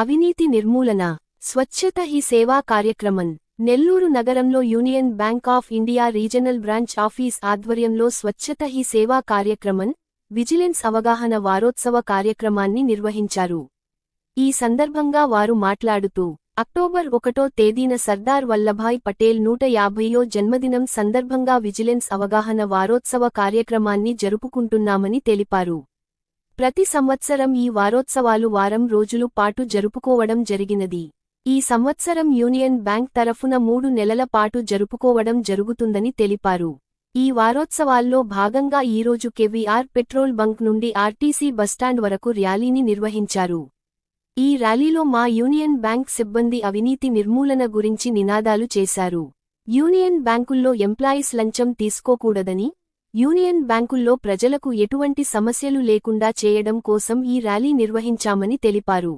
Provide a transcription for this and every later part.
అవినీతి నిర్మూలన స్వచ్ఛత ఈ సేవా కార్యక్రమం నెల్లూరు నగరంలో union bank of India regional branch office ఆధ్వర్యంలో స్వచ్ఛత ఈ సేవా కార్యక్రమం విజిలెన్స్ అవగాహన వారోత్సవ కార్యక్రమాన్ని నిర్వహించారు. ఈ సందర్భంగా వారు మాట్లాడుతూ అక్టోబర్ ఒకటో తేదీన సర్దార్ వల్లభాయ్ పటేల్ నూట యాభైయో జన్మదినం సందర్భంగా విజిలెన్స్ అవగాహన వారోత్సవ కార్యక్రమాన్ని జరుపుకుంటున్నామని తెలిపారు. ప్రతి సంవత్సరం ఈ వారోత్సవాలు వారం రోజులు పాటు జరుపుకోవడం జరిగినది. ఈ సంవత్సరం యూనియన్ బ్యాంక్ తరఫున మూడు నెలల పాటు జరుపుకోవడం జరుగుతుందని తెలిపారు. ఈ వారోత్సవాల్లో భాగంగా ఈరోజు కెవిఆర్ పెట్రోల్ బంక్ నుండి ఆర్టీసీ బస్టాండ్ వరకు ర్యాలీని నిర్వహించారు. ఈ ర్యాలీలో మా యూనియన్ బ్యాంక్ సిబ్బంది అవినీతి నిర్మూలన గురించి నినాదాలు చేశారు. యూనియన్ బ్యాంకుల్లో ఎంప్లాయీస్ లంచం తీసుకోకూడదని యూనియన్ బ్యాంకుల్లో ప్రజలకు ఎటువంటి సమస్యలు లేకుండా చేయడం కోసం ఈ ర్యాలీ నిర్వహించామని తెలిపారు.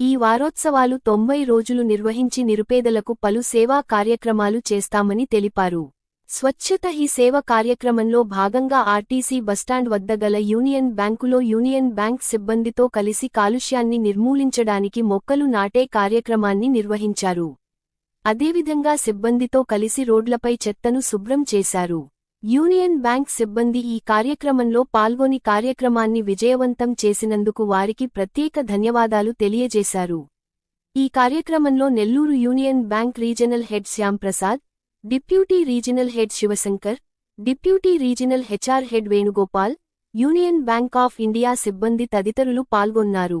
ఈ వారోత్సవాలు తొంభై రోజులు నిర్వహించి నిరుపేదలకు పలు సేవా కార్యక్రమాలు చేస్తామని తెలిపారు. స్వచ్ఛత ఈ సేవ కార్యక్రమంలో భాగంగా ఆర్టీసీ బస్టాండ్ వద్ద గల యూనియన్ బ్యాంకులో యూనియన్ బ్యాంక్ సిబ్బందితో కలిసి కాలుష్యాన్ని నిర్మూలించడానికి మొక్కలు నాటే కార్యక్రమాన్ని నిర్వహించారు. అదేవిధంగా సిబ్బందితో కలిసి రోడ్లపై చెత్తను శుభ్రం చేశారు. యూనియన్ బ్యాంక్ సిబ్బంది ఈ కార్యక్రమంలో పాల్గొని కార్యక్రమాన్ని విజయవంతం చేసినందుకు వారికి ప్రత్యేక ధన్యవాదాలు తెలియజేశారు. ఈ కార్యక్రమంలో Nellore union bank regional head Shyamprasad deputy regional head Shivashankar deputy regional HR head Venugopal union bank of India సిబ్బంది తదితరులు పాల్గొన్నారు.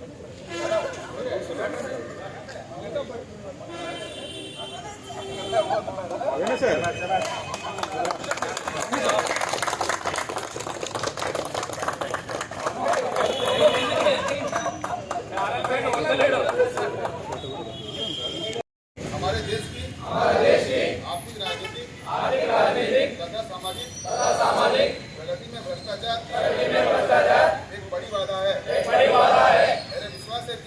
என்ன சார்?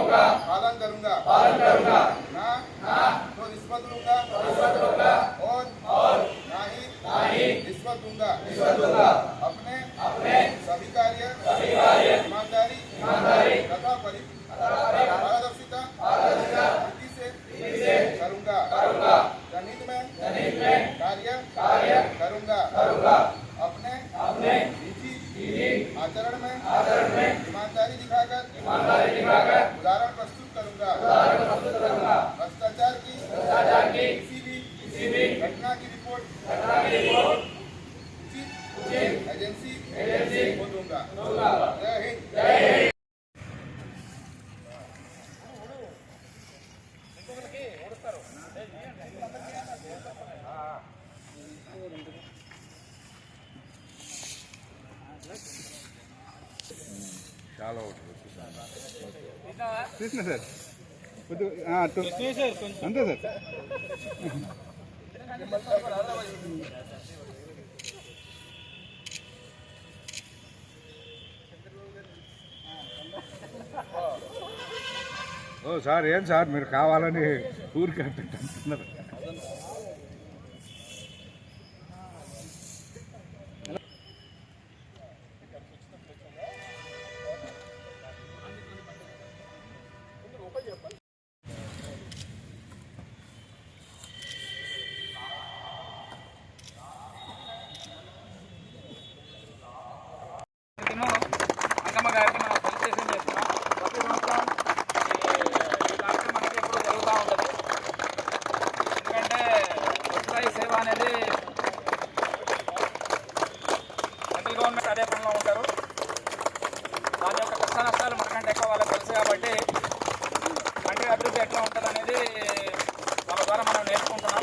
का एजेंसी एजेंसी को दूंगा दूंगा जय हिंद जय हिंद చాలా ఒకటి కృష్ణ సార్ అంతే సార్ ఓ సార్ ఏం సార్ మీరు కావాలని ఊరికి అంటున్నారు కాబట్టి కంటి అభివృద్ధి ఎట్లా ఉంటుంది అనేది వాళ్ళ ద్వారా మనం నేర్చుకుంటున్నాం.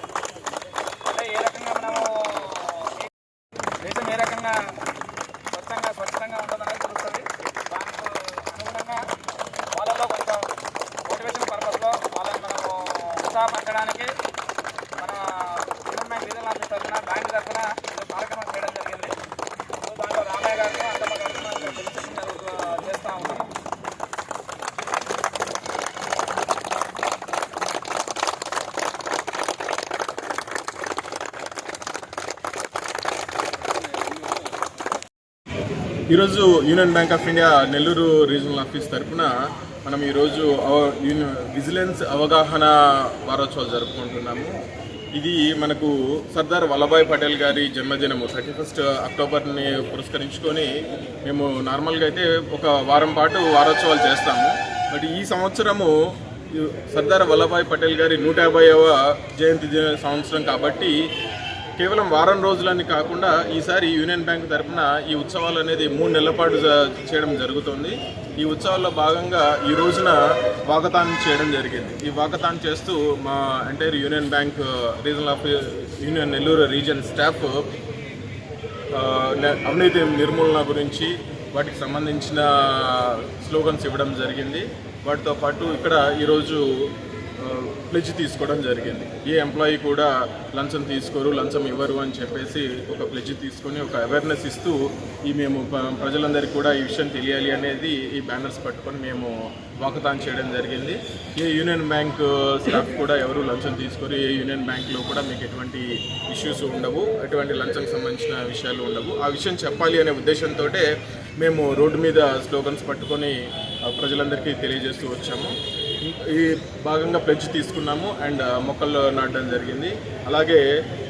అంటే ఏ రకంగా మనము దేశం ఏ రకంగా స్వచ్ఛంగా స్వచ్ఛంగా ఉంటుందనేది తెలుస్తుంది. దానికి అనుగుణంగా వాళ్ళలో కొంచెం మోటివేషన్ పర్పస్లో వాళ్ళని మనము ఉత్సాహపరచడానికి మన గవర్నమెంట్ రీజనల్ ఆఫీస్ తరఫున బ్యాంక్ తరఫున కార్యక్రమం చేయడం జరిగింది సో దాంట్లో రామయ్య గారితో అంతమ్మ గారితో మనం ఇక్కడ ఫెలిసిటేషన్ జరుగుతూ చేస్తూ ఉన్నాము ఈరోజు union bank of India Nellore regional office తరఫున మనం ఈరోజు విజిలెన్స్ అవగాహన వారోత్సవాలు జరుపుకుంటున్నాము. ఇది మనకు సర్దార్ వల్లభాయ్ పటేల్ గారి జన్మదినము. థర్టీ ఫస్ట్ అక్టోబర్ని పురస్కరించుకొని మేము నార్మల్గా అయితే ఒక వారం పాటు వారోత్సవాలు చేస్తాము. బట్ ఈ సంవత్సరము సర్దార్ వల్లభాయ్ పటేల్ గారి నూట యాభైవ జయంతి సంవత్సరం కాబట్టి కేవలం వారం రోజులని కాకుండా ఈసారి యూనియన్ బ్యాంక్ తరఫున ఈ ఉత్సవాలు అనేది మూడు నెలల పాటు చేయడం జరుగుతుంది. ఈ ఉత్సవాల్లో భాగంగా ఈ రోజున వాకథాన్ చేయడం జరిగింది. ఈ వాకథాన్ చేస్తూ మా entire union bank regional of union Nellore region staff అవినీతి నిర్మూలన గురించి వాటికి సంబంధించిన స్లోగన్స్ ఇవ్వడం జరిగింది. వాటితో పాటు ఇక్కడ ఈరోజు ప్లెజ్ తీసుకోవడం జరిగింది. ఏ ఎంప్లాయీ కూడా లంచం తీసుకోరు లంచం ఇవ్వరు అని చెప్పేసి ఒక ప్లెజ్ తీసుకొని ఒక అవేర్నెస్ ఇస్తూ ఈ మేము ప్రజలందరికీ కూడా ఈ విషయం తెలియాలి అనేది ఈ బ్యానర్స్ పట్టుకొని మేము వాకతాన్ చేయడం జరిగింది. ఏ యూనియన్ బ్యాంక్ స్టాఫ్ కూడా ఎవరు లంచం తీసుకోరు ఏ యూనియన్ బ్యాంక్లో కూడా మీకు ఎటువంటి ఇష్యూస్ ఉండవు ఎటువంటి లంచంకి సంబంధించిన విషయాలు ఉండవు. ఆ విషయం చెప్పాలి అనే ఉద్దేశంతో మేము రోడ్డు మీద స్లోగన్స్ పట్టుకొని ప్రజలందరికీ తెలియజేస్తూ వచ్చాము. ఈ భాగంగా ప్లెడ్జ్ తీసుకున్నాము అండ్ uh, మొక్కలు నాటడం జరిగింది. అలాగే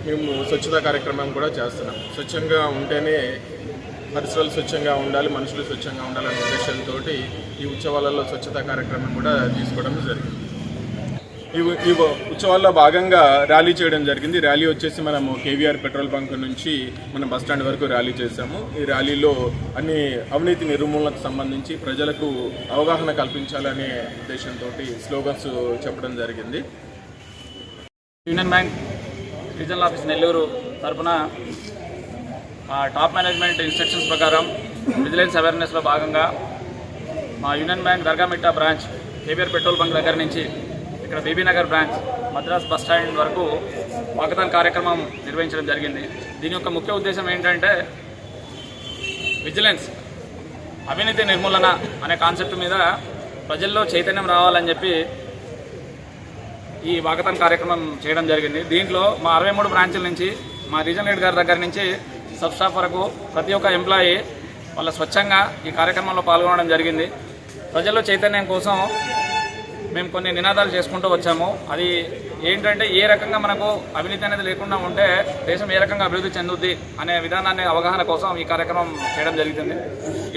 మేము స్వచ్ఛత కార్యక్రమం కూడా చేస్తున్నాం. స్వచ్ఛంగా ఉంటేనే పరిసరాలు స్వచ్ఛంగా ఉండాలి మనుషులు స్వచ్ఛంగా ఉండాలనే ఉద్దేశంతో ఈ ఉత్సవాలలో స్వచ్ఛత కార్యక్రమం కూడా తీసుకోవడం జరిగింది. ఈ ఈ ఉత్సవాల్లో భాగంగా ర్యాలీ చేయడం జరిగింది. ర్యాలీ వచ్చేసి మనము కేవీఆర్ పెట్రోల్ బంక్ నుంచి మనం బస్ స్టాండ్ వరకు ర్యాలీ చేశాము. ఈ ర్యాలీలో అన్ని అవినీతి నిర్మూలనకు సంబంధించి ప్రజలకు అవగాహన కల్పించాలనే ఉద్దేశంతో స్లోగన్స్ చెప్పడం జరిగింది. Union bank regional office Nellore తరపున టాప్ మేనేజ్మెంట్ ఇన్స్ట్రక్షన్స్ ప్రకారం విజిలెన్స్ అవేర్నెస్లో భాగంగా మా union bank Dargamitta branch KVR petrol bunk దగ్గర నుంచి ఇక్కడ BB Nagar branch Madras bus stand వరకు వాకథాన్ కార్యక్రమం నిర్వహించడం జరిగింది. దీని యొక్క ముఖ్య ఉద్దేశం ఏంటంటే విజిలెన్స్ అవినీతి నిర్మూలన అనే కాన్సెప్ట్ మీద ప్రజల్లో చైతన్యం రావాలని చెప్పి ఈ వాకథాన్ కార్యక్రమం చేయడం జరిగింది. దీంట్లో మా అరవై మూడు బ్రాంచ్ల నుంచి మా రీజనల్ హెడ్ గారి దగ్గర నుంచి సబ్ స్టాఫ్ వరకు ప్రతి ఒక్క ఎంప్లాయీ వాళ్ళ స్వచ్ఛంగా ఈ కార్యక్రమంలో పాల్గొనడం జరిగింది. ప్రజల్లో చైతన్యం కోసం మేము కొన్ని నినాదాలు చేసుకుంటూ వచ్చాము. అది ఏంటంటే ఏ రకంగా మనకు అవినీతి అనేది లేకుండా ఉంటే దేశం ఏ రకంగా అభివృద్ధి చెందుద్ది అనే విధానాన్ని అవగాహన కోసం ఈ కార్యక్రమం చేయడం జరుగుతుంది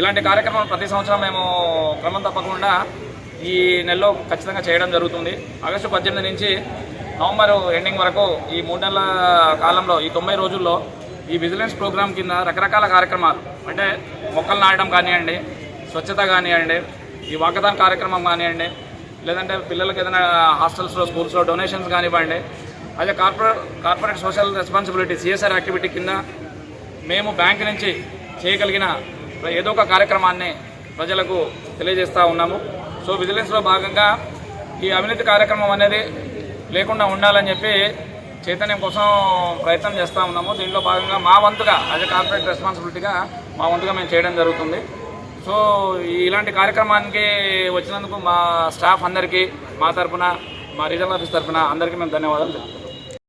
ఇలాంటి కార్యక్రమం ప్రతి సంవత్సరం మేము క్రమం తప్పకుండా ఈ నెలలో ఖచ్చితంగా చేయడం జరుగుతుంది. ఆగస్టు పద్దెనిమిది నుంచి నవంబర్ ఎండింగ్ వరకు ఈ మూడు నెలల కాలంలో ఈ తొంభై రోజుల్లో ఈ విజిలెన్స్ ప్రోగ్రామ్ కింద రకరకాల కార్యక్రమాలు అంటే మొక్కలు నాటడం కానివ్వండి స్వచ్ఛత కానివ్వండి ఈ వాకదాన్ కార్యక్రమం కానివ్వండి లేదంటే పిల్లలకి ఏదైనా హాస్టల్స్లో స్కూల్స్లో డొనేషన్స్ కానివ్వండి అదే corporate corporate social responsibility CSR activity కింద మేము బ్యాంక్ నుంచి చేయగలిగిన ఏదో ఒక కార్యక్రమాన్ని ప్రజలకు తెలియజేస్తూ ఉన్నాము. సో విజిలెన్స్లో భాగంగా ఈ అవినీతి కార్యక్రమం అనేది లేకుండా ఉండాలని చెప్పి చైతన్యం కోసం ప్రయత్నం చేస్తూ ఉన్నాము. దీంట్లో భాగంగా మా వంతుగా అదే కార్పొరేట్ రెస్పాన్సిబిలిటీగా మా వంతుగా మేము చేయడం జరుగుతుంది. సో ఇలాంటి కార్యక్రమానికి వచ్చినందుకు మా స్టాఫ్ అందరికీ మా తరపున మా రీజనల్ ఆఫీస్ తరపున అందరికీ మేము ధన్యవాదాలు చెప్తాం